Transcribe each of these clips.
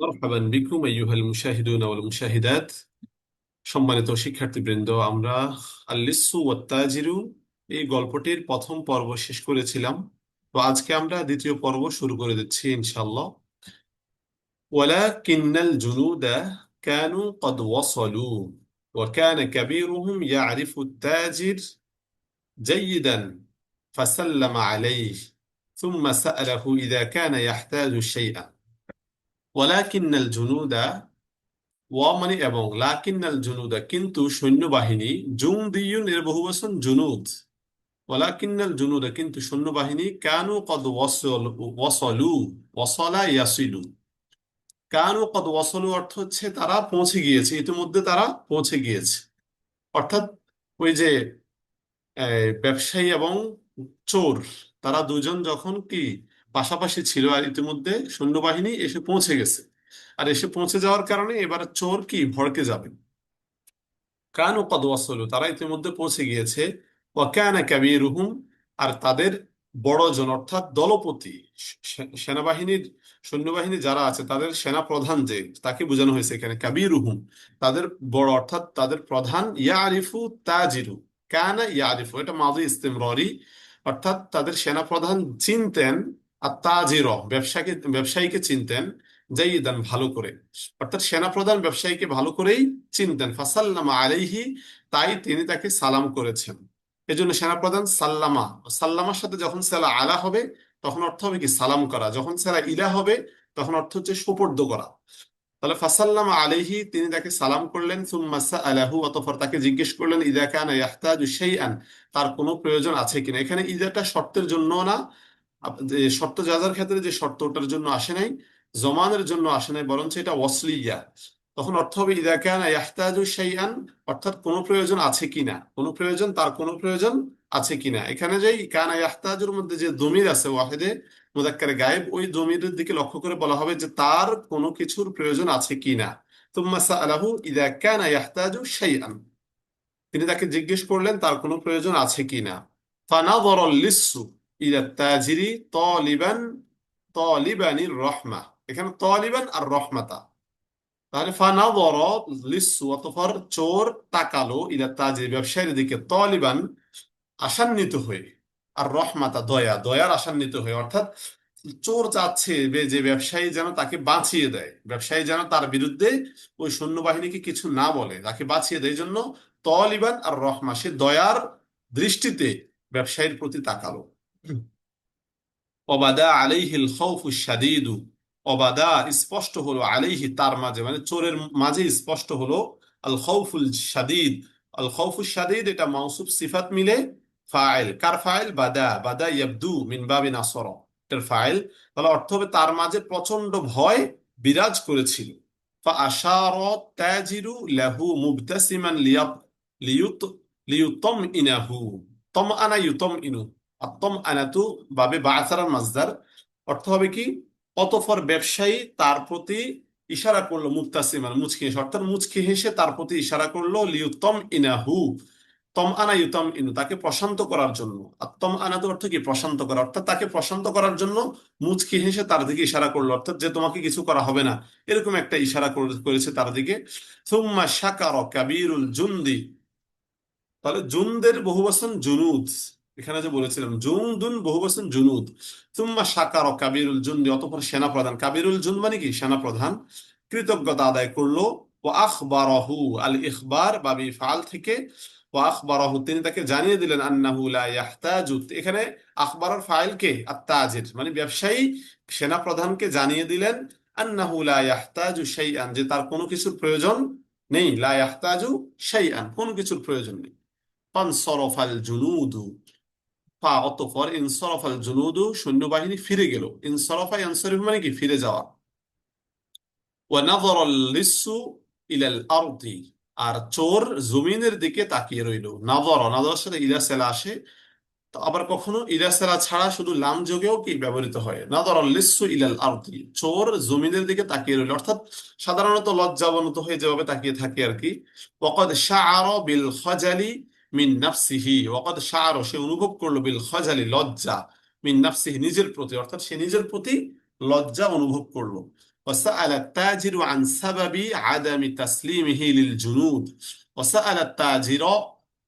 মারহাবান বিকুম আইয়ুহাল মুশাহিদুন ওয়াল মুশাহিদাত সম্মানিত শিক্ষার্থীবৃন্দ আমরা আল্লিসু ওয়াত্তাজিরু এই গল্পটির প্রথম পর্ব শেষ করেছিলাম তো আজকে আমরা দ্বিতীয় পর্ব শুরু করে দিচ্ছি ইনশাআল্লাহ ওয়ালাকিন্নাল জুনুদা কানু قد وصلوا وكان كبيرهم يعرف التاجر جيدا فسلم عليه ثم سأله إذا كان يحتاج شيئا ওয়ালাকিন্নাল জুনুদা ওয়া মানে এবং, লাকিন্নাল জুনুদা কিন্তু সৈন্যবাহিনী, জুমদিয়ুন এর বহুবচন জুনুদ। ওয়ালাকিন্নাল জুনুদা কিন্তু সৈন্যবাহিনী, কানু কদ ওয়াসল, ওয়াসলু, ওয়াসলা ইয়াসিলু। কানু কদ ওয়াসলু অর্থ হচ্ছে তারা পৌঁছে গিয়েছে, ইতিমধ্যে তারা পৌঁছে গিয়েছে। অর্থাৎ ওই যে ব্যবসায়ী এবং চোর, তারা দুজন যখন কি পাশাপাশি ছিল আর ইতিমধ্যে সৈন্যবাহিনী এসে পৌঁছে গেছে। আর এসে পৌঁছে যাওয়ার কারণে এবার চোর কি ভড়কে যাবে কানু কদ ওয়াসলু, তারা ইতিমধ্যে পৌঁছে গিয়েছে। ওয়াকানা কাবীরুহুম, আর তাদের বড়জন অর্থাৎ দলপতি সেনাবাহিনীর সৈন্যবাহিনী যারা আছে, তাদের সেনা প্রধান যে, তাকে বোঝানো হয়েছে এখানে, কাবীরুহুম। তাদের বড়, অর্থাৎ তাদের প্রধান ইয়ারিফু তাজিরু। কানা ইয়ারিফু, এটা মাদি ইস্তিমরারি, অর্থাৎ তাদের সেনা প্রধান চিনতেন আর ব্যবসাকে, ব্যবসায়ীকে চিনতেন জাইদান ভালো করে। অর্থাৎ সেনাপ্রধান ব্যবসায়ীকে ভালো করেই চিনতেন। ফাসাল্লামা আলাইহি, তাই তিনি তাকে সালাম করেছেন। এই এজন্য সেনাপ্রধান সাল্লামা, সাল্লামার সাথে যখন সেলা আলা হবে, তখন অর্থ হবে কি? সালাম করা। যখন সেলা ইলা হবে, তখন অর্থ হচ্ছে সোপর্দ করা। তাহলে ফাসাল্লামা আলাইহি, তিনি তাকে সালাম করলেন, সুম্মা সাআলাহু, অতঃপর তাকে জিজ্ঞেস করলেন, ইদা কানা ইয়াহতাজু শাইআন, তার কোনো প্রয়োজন আছে কিনা? এখানে ইদাটা শর্তের জন্য না শর্ত যাজার ক্ষেত্রে যে শর্ত ওটার জন্য আসে নাই, জমানের জন্য আসে নাই, বরঞ্চ এটা ওয়াসলিয়া তখন অর্থ হবে, ইদা কানা ইয়াহতাজু শাইআন অর্থাৎ কোনো প্রয়োজন আছে কিনা কোনো প্রয়োজন, তার কোনো প্রয়োজন আছে কিনা এখানে যে কানা ইয়াহতাজুর মধ্যে যে দমির আছে ওয়াহিদে মুযাক্কারে গায়েব, ওই দমিরের দিকে লক্ষ্য করে বলা হবে যে তার কোনো কিছুর প্রয়োজন আছে কিনা তুম্মা সাআলাহু, ইদা কানা ইয়াহতাজু শাইআন তিনি তাকে জিজ্ঞেস করলেন, তার কোনো প্রয়োজন আছে কিনা ফানাযara লিসসু ইলা তাজিরি তালিবান তালিবানির রহমা এখানে তালিবান আর রহমাতা তাহলে ফানাযরা লিসসু অতঃপর চোর তাকালো ইলা তাজিরি ব্যবসায়ীর দিকে তালিবান আশান্বিত হয়ে। আর রহমাতা দয়া, দয়ার আশান্বিত হয়ে। অর্থাৎ চোর চাচ্ছে যে ব্যবসায়ী যেন তাকে বাঁচিয়ে দেয়। ব্যবসায়ী যেন তার বিরুদ্ধে ওই সৈন্যবাহিনীকে কিছু না বলে, তাকে বাঁচিয়ে দেয়। জন্য তলিবান আর রহমা সে দয়ার দৃষ্টিতে ব্যবসায়ীর প্রতি তাকালো। অবাদা আলাইহিল খাউফু শাদীদু অবাদা স্পষ্ট হলো আলাইহি তার মাঝে মানে চোরের মাঝে স্পষ্ট হলো আল খাউফুল শাদীদ আল খাউফুল শাদীদ এটা মাউসুফ সিফাত মিলে ফাইল কার ফাইল বাদা বাদা ইয়াবদু মিন বাবি নাসর এটার ফাইল তাহলে অর্থ হবে তার মাঝে প্রচন্ড ভয় বিরাজ করেছিল فأشار التاجر له مبتسما ليط ليط ليطمئنه طمأن আত্মম আনাতু বাবে বা আসারার মাজদার অর্থ হবে কি? অতফর ব্যবসায়ী তার প্রতি ইশারা করল মুক্তাসি মানে মুচকি হেসে। অর্থাৎ মুচকি হেসে তার প্রতি ইশারা করল লিউতম ইনাহু তম আনা ইউতম ইনু তাকে প্রশান্ত করার জন্য। আত্মম আনাতু অর্থ কি? প্রশান্ত করা। অর্থাৎ তাকে প্রশান্ত করার জন্য মুচকি হেসে তার দিকে ইশারা করল। অর্থাৎ যে তোমাকে কিছু করা হবে না। এরকম একটা ইশারা করেছে তার দিকে। সুম্মা শাকার কাবিরুল জুন্দি। তাহলে জুনদের বহু বচন জুনুদ। এখানে যে বলেছিলাম, জুনদুন বহুবচন জুনুদ। সুম্মা শাকার কাবিরুল জুন্দি, অতঃপর সেনা প্রধান কাবিরুল জুন মানে কি? সেনা প্রধান কৃতজ্ঞতা আদায় করল। ও আখবারাহু আল ইখবার, বাবি ফাল থেকে। ও তিনি তাকে জানিয়ে দিলেন এখানে আখবরের ফাইল কে? মানে ব্যবসায়ী সেনা প্রধানকে জানিয়ে দিলেন, আন্নাহু ইয়াহতাজু শাইআন। যে তার কোনো কিছুর প্রয়োজন নেই। লা ইয়াহতাজু শাইআন। কোনো কিছুর প্রয়োজন নেই। ফানসরফাল জুনুদু। ফা অতঃপর জুনুদু সৈন্যবাহিনী ফিরে গেল। ইনসরফা মানে কি? ফিরে যাওয়া। ওয়ানাযরা লিসসু ইলাল আরদি। আর চোর জমিনের দিকে তাকিয়ে রইল। নাযরার সাথে ইলা সেলা আসে। তো আবার কখনো ইলা সেলা ছাড়া শুধু লাম যোগেও কি ব্যবহৃত হয়? নাযরা লিসসু ইলাল আরদি। চোর জমিনের দিকে তাকিয়ে রইল। অর্থাৎ সাধারণত লজ্জাবনত হয়ে যেভাবে তাকিয়ে থাকে আর কি। ওয়াকাদ শাআরা বিল খাজালি মিন নাফসিহি ওয়াকাদ শাআরা সে অনুভব করলো বিল খাজালি লজ্জা মিন নাফসিহি নিজের প্রতি অর্থাৎ সে নিজের প্রতি লজ্জা অনুভব করলো وسأل التاجر عن سبب عدم تسليمه للجنود وسأل التاجر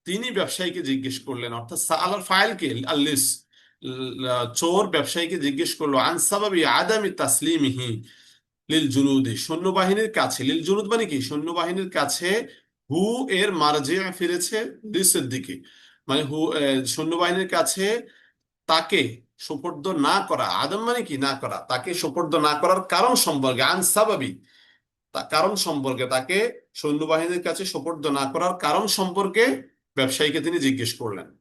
তিনি ব্যবসায়ীকে জিজ্ঞেস করলেন অর্থাৎ সাআলার ফাইলকে আল্লিস চোর ব্যবসায়ীকে জিজ্ঞেস করলো আন সাবাবি আদামি তাসলিমিহি লিল জুনুদি সৈন্যবাহিনীর কাছে লিল জুনুদ মানে কি সৈন্যবাহিনীর কাছে হু এর মার্জে ফিরেছে? লিসের দিকে। মানে হু সৈন্যবাহিনীর কাছে তাকে সোপর্দ না করা। আদম মানে কি? না করা। তাকে সোপর্দ না করার কারণ সম্পর্কে, আন সাবাবি। তা কারণ সম্পর্কে তাকে সৈন্যবাহিনীর কাছে সোপর্দ না করার কারণ সম্পর্কে ব্যবসায়ীকে তিনি জিজ্ঞেস করলেন।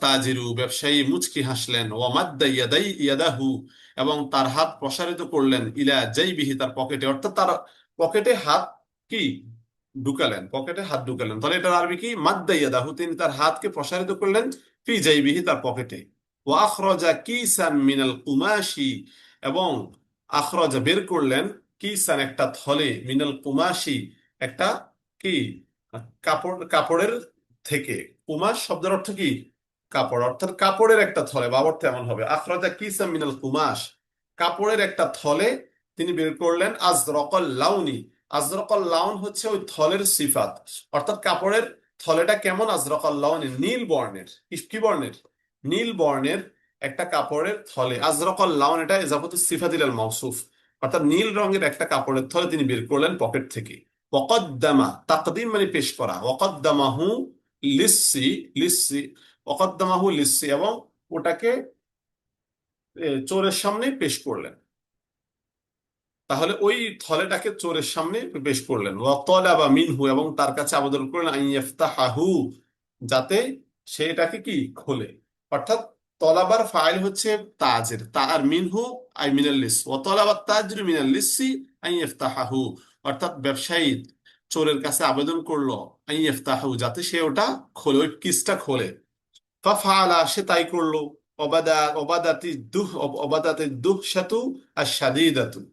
তাজিরু, ব্যবসায়ী মুচকি হাসলেন। ইয়াদাহু। এবং তার হাত প্রসারিত করলেন। ইলা জাইবিহি, তার পকেটে। অর্থাৎ তার পকেটে হাত কি? ঢুকালেন, পকেটে হাত ঢুকালেন। তাহলে এটার আরবি কি? মাদ্দা দাহু তিনি তার হাতকে প্রসারিত করলেন, ফি জাইবিহি তার পকেটে। ওয়া আখরাজা কিসান মিনাল কুমাশি, এবং আখরাজা বের করলেন কি কিসান একটা থলে, মিনাল কুমাশি, একটা কি? কাপড়, কাপড়ের থেকে। কুমাশ শব্দের অর্থ কি? কাপড়, অর্থাৎ কাপড়ের একটা থলে বা অর্থ এমন হবে। আখরাজা কিসাম মিনাল কুমাশ, কাপড়ের একটা থলে তিনি বের করলেন আজরকল লাউনি। আজরকল লাউন হচ্ছে ওই থলের সিফাত। অর্থাৎ কাপড়ের থলেটা কেমন? আজরকল লাউনি, নীল বর্ণের। কি- বর্ণের? নীল বর্ণের একটা কাপড়ের থলে। আজরকল লাউন এটা এজাফত সিফাতিল আল মাউসুফ। অর্থাৎ নীল রঙের একটা কাপড়ের থলে তিনি বের করলেন পকেট থেকে। ওয়াকদ্দামা, তাকদিম মানে পেশ করা। ওয়াকদ্দামাহু লিসসি লিসসি, ওয়াকদ্দামাহু লিসসি এবং ওটাকে চোরের সামনে পেশ করলেন। তাহলে ওই থলেটাকে চোরের সামনে পেশ করলেন। ওয়াতালাবা মিনহু এবং তার কাছে আবেদন করলেন ইয়াফতাহাহু যাতে সে এটাকে কি? খোলে। অর্থাৎ তলাবার ফাইল হচ্ছে তাজের। তার মিনহু, আই মিনাল লিস। ওয়াতালাবা তাজরু মিনাল লিসসি আন ইয়াফতাহাহু। অর্থাৎ ব্যবসায়ী চোরের কাছে আবেদন করল ইয়াফতাহু যাতে সে ওটা খোলে, ওই কিসটা খোলে। ফাফআলা, সে তাই করল। অবাদা, অবাদাতি দুহ, অবাদাতি দুহশাতু আশ-শাদীদাতু।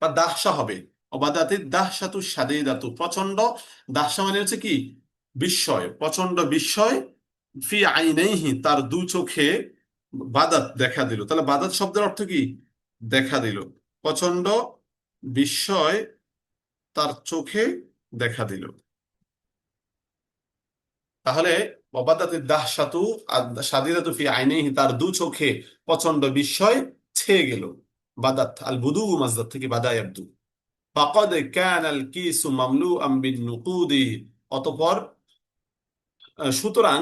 বা দাহসা হবে। অবাদাতি দাহশাতু শাদীদাতু প্রচণ্ড দাহসা মানে হচ্ছে কি? বিস্ময় প্রচণ্ড বিস্ময়, ফি আইনাইহি, তার দু চোখে বাদাত দেখা দিল। তাহলে বাদাত শব্দের অর্থ কি? দেখা দিল। প্রচণ্ড বিস্ময়, তার চোখে দেখা দিল। তাহলে অবাদাতি দাহশাতু আর শাদীদাতু ফি আইনাইহি, তার দু চোখে প্রচণ্ড বিস্ময়, ছেয়ে গেল। বাদাত, আল বুদু মাজদার থেকে বাদা ইয়াবদু ফাকাদ কান আল কিসু মামলুআন বিন নুকুদি। অতঃপর সুতরাং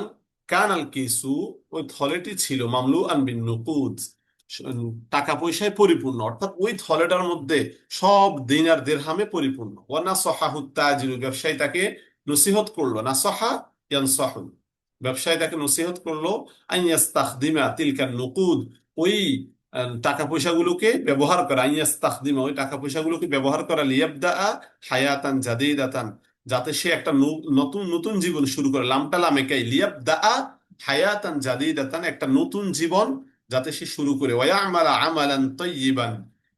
কান আল কিসু ওই থলেটি ছিল মামলু আন বিন নুকুদ। টাকা পয়সায় পরিপূর্ণ। অর্থাৎ ওই থলেটার মধ্যে সব দিনার দিরহামে পরিপূর্ণ। ওয়ানা সহাহু তাজিরু, ব্যবসায়ী তাকে নসিহত করল। না সহা ইয়ানসাহু ব্যবসায়ী তাকে নসিহত করল আন ইয়াস্তাখদিমা তিলকান নুকুদ। ওই টাকা পয়সাগুলোকে ব্যবহার করা ইয়াস্তাখদিমা ওই টাকা পয়সাগুলোকে ব্যবহার করা লিয়াবদা হায়াতান জাদিদাতান, যাতে সে একটা নতুন নতুন জীবন শুরু করে। লামটা লামেকাই লিয়াবদা হায়াতান জাদিদাতান, একটা নতুন জীবন যাতে সে শুরু করে। ওয়ায়ামালা আমালান তয়্যিবান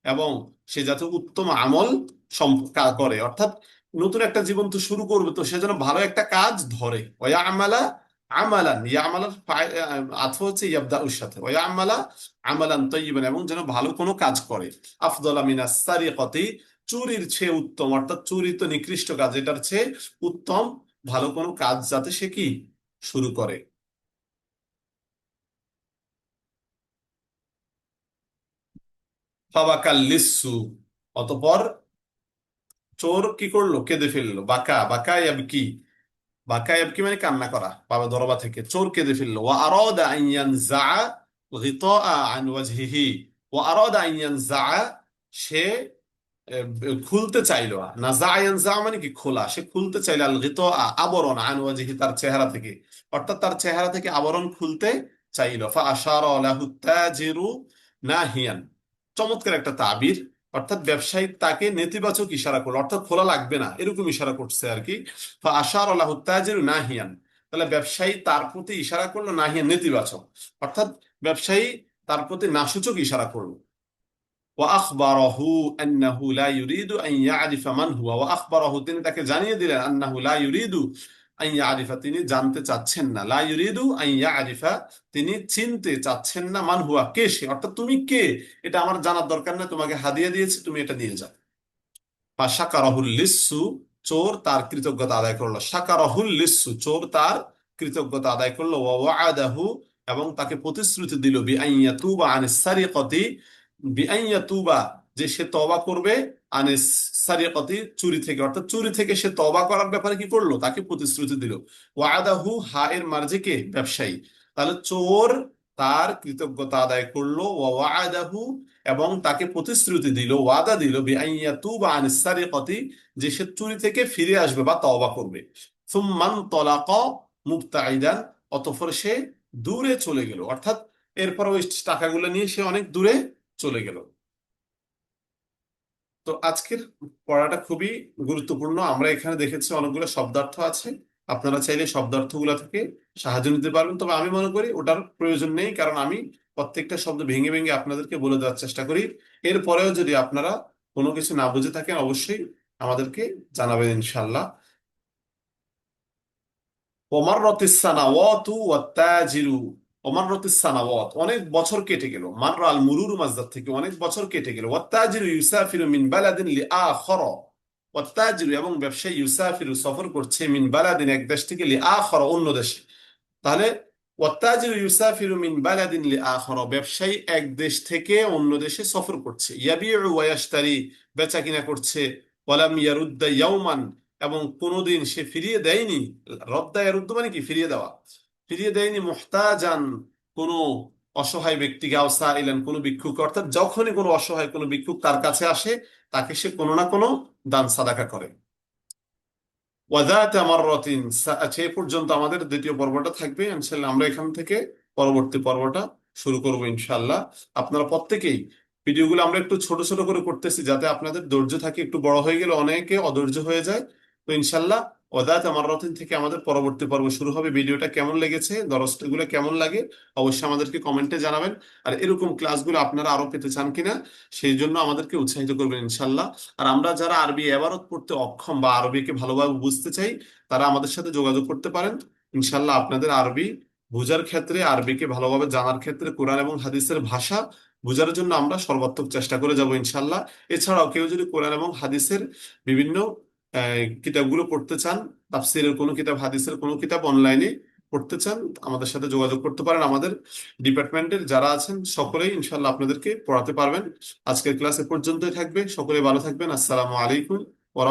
এবং সে যাতে উত্তম আমল করে। অর্থাৎ নতুন একটা জীবন তো শুরু করবে, তো সে যেন ভালো একটা কাজ ধরে। ওয়ায়ামালা আমালান ইয়ামালার আতফ হচ্ছে ইয়াবদাউর সাথে ওয়ায়ামালা আমালান তয়্যিবান এবং যেন ভালো কোনো কাজ করে। আফদলা মিনাস সারিকতি, চুরির চেয়ে উত্তম অর্থাৎ চুরি তো নিকৃষ্ট কাজ, এটার চেয়ে উত্তম ভালো কোনো কাজ যাতে সে কি? শুরু করে। লিসু, অতঃপর চোর কি করল? কেঁদে ফেলল। বাকা বাকা ইয়াবকি। বাকা ইয়াবকি মানে কান্না করা। বাবা দরবা থেকে চোর কেঁদে ফেলল। ওয়া আরাদা আন ইয়ানজা গিতাআ আন ওয়াজহিহি। ওয়া আরাদা আন ইয়ানজা সে খুলতে চাইলো নাজা ইয়ানজা মানে কি খোলা? সে খুলতে চাইলো আল গিতাআ আবরণ আন ওয়াজহি তার চেহারা থেকে। অর্থাৎ তার চেহারা থেকে আবরণ খুলতে চাইলো। ফা আশারা লাহু তাজিরু নাহিয়ান। চমৎকার একটা তাবির। অর্থাৎ ব্যবসায়ী তাকে নেতিবাচক ইশারা করলো অর্থাৎ খোলা লাগবে না এরকম ইশারা করছে আর কি আশার আল্লাহ তাজিরু নাহিয়ান তাহলে ব্যবসায়ী তার প্রতি ইশারা করলো নাহিয়ান নেতিবাচক অর্থাৎ ব্যবসায়ী তার প্রতি নাসূচক ইশারা করলো وأخبره أنه لا يريد أن يعرف من هو وأخبره তিনি তাকে জানিয়ে দিলেন أنه لا يريد আইয়া আরিফা তিনি জানতে চাচ্ছেন না। লা ইউরিদু আইয়া আরিফা তিনি চিনতে চাচ্ছেন না মান হুয়া, কে সে? অর্থাৎ তুমি কে? এটা আমার জানার দরকার না তোমাকে হাদিয়া দিয়েছি, তুমি এটা নিয়ে যাও। বা শাকারাহুল লিসু, চোর তার কৃতজ্ঞতা আদায় করল। শাকারাহুল লিসু, চোর তার কৃতজ্ঞতা আদায় করল। ওয়া ওয়াদাহু, এবং তাকে প্রতিশ্রুতি দিল, বি আইয়া তুবা আনিস সারিকতি, বি আইয়া তুবা যে সে তওবা করবে আনিস সারিকতি চুরি থেকে। অর্থাৎ চুরি থেকে সে তওবা করার ব্যাপারে কি করল? তাকে প্রতিশ্রুতি দিল। ওয়াদাহু হা এর মার্জে কে? ব্যবসায়ী। তাহলে চোর তার কৃতজ্ঞতা আদায় করল, ওয়া ওয়াদাহু, এবং তাকে প্রতিশ্রুতি দিল, ওয়াদা দিল, বিআইয়া তুবা আনিস সারিকতি, যে সে চুরি থেকে ফিরে আসবে বা তওবা করবে। সুম্মান তলাকা মুবতাইদান, অতঃপর সে দূরে চলে গেল। অর্থাৎ এরপর ওই টাকাগুলো নিয়ে সে অনেক দূরে চলে গেল। তো আজকের পড়াটা খুবই গুরুত্বপূর্ণ। আমরা এখানে দেখেছি অনেকগুলো শব্দার্থ আছে। আপনারা চাইলে শব্দার্থগুলো থেকে সাহায্য নিতে পারবেন। তবে আমি মনে করি ওটার প্রয়োজন নেই, কারণ আমি প্রত্যেকটা শব্দ ভেঙে ভেঙে আপনাদেরকে বলে দেওয়ার চেষ্টা করি। এরপরেও যদি আপনারা কোনো কিছু না বুঝে থাকেন, অবশ্যই আমাদেরকে জানাবেন ইনশাল্লাহ ওমাররতিস সানাওয়াতু ওয়াত্তাজিরু। ওমাররতিস সানাওয়াত অনেক বছর কেটে গেল। আল মুরুরু মাসদার থেকে অনেক বছর কেটে গেল। ওয়াত্তাজিরু মিন বালাদিন লিআখর। ওয়াত্তাজিরু এবং ব্যবসায়ী সফর করছে মিন বালাদিন এক দেশ থেকে লিআখর অন্য দেশে। তাহলে ওয়াত্তাজিরু মিন বালাদিন লিআখর ব্যবসায়ী এক দেশ থেকে অন্য দেশে সফর করছে। ইয়াবিউ ওয়া ইয়াশতারি বেচা কিনা করছে। ওয়ালাম ইয়ারুদ্দা ইয়াউমান এবং কোনোদিন সে ফিরিয়ে দেয়নি। রদ্দা ইয়ারুদ্দ মানে কি? ফিরিয়ে দেওয়া। ফিরিয়ে দেয়নি মুহতাজান কোনো অসহায় ব্যক্তিকে আওসা ইলেন কোনো ভিক্ষুক, অর্থাৎ যখনই কোনো অসহায় কোনো ভিক্ষুক তার কাছে আসে, তাকে সে কোনো না কোনো দান, সাদাকা করে। মাররাতিন, সে পর্যন্ত আমাদের দ্বিতীয় পর্বটা থাকবে। আমরা এখান থেকে পরবর্তী পর্বটা শুরু করব ইনশাল্লাহ আপনারা প্রত্যেকেই ভিডিওগুলো আমরা একটু ছোট ছোট করে করতেছি, যাতে আপনাদের ধৈর্য থাকে, একটু বড় হয়ে গেলে অনেকে অধৈর্য হয়ে যায়। তো ইনশাল্লাহ ওদাত মাররাতিন থেকে আমাদের পরবর্তী পর্ব শুরু হবে। ভিডিওটা কেমন লেগেছে দরজগুলো কেমন লাগে, অবশ্যই আমাদেরকে কমেন্টে জানাবেন। আর এরকম ক্লাসগুলো আপনারা আরও পেতে চান কিনা, সেই জন্য আমাদেরকে উৎসাহিত করবেন, ইনশাল্লাহ। আর আমরা যারা আরবি এবারত পড়তে অক্ষম বা আরবিকে ভালোভাবে বুঝতে চাই, তারা আমাদের সাথে যোগাযোগ করতে পারেন। ইনশাল্লাহ আপনাদের আরবি বোঝার ক্ষেত্রে, আরবিকে ভালোভাবে জানার ক্ষেত্রে, কোরআন এবং হাদিসের ভাষা বোঝার জন্য আমরা সর্বাত্মক চেষ্টা করে যাব, ইনশাল্লাহ। এছাড়াও কেউ যদি কোরআন এবং হাদিসের বিভিন্ন কিতাবগুলো পড়তে চান, তাফসিরের কোনো কিতাব, হাদিসের কোনো কিতাব অনলাইনে পড়তে চান, আমাদের সাথে যোগাযোগ করতে পারেন আমাদের ডিপার্টমেন্টের যারা আছেন, সকলেই ইনশাল্লাহ আপনাদেরকে পড়াতে পারবেন। আজকের ক্লাস এ পর্যন্তই থাকবে। সকলে ভালো থাকবেন। আসসালামু আলাইকুম ওয়া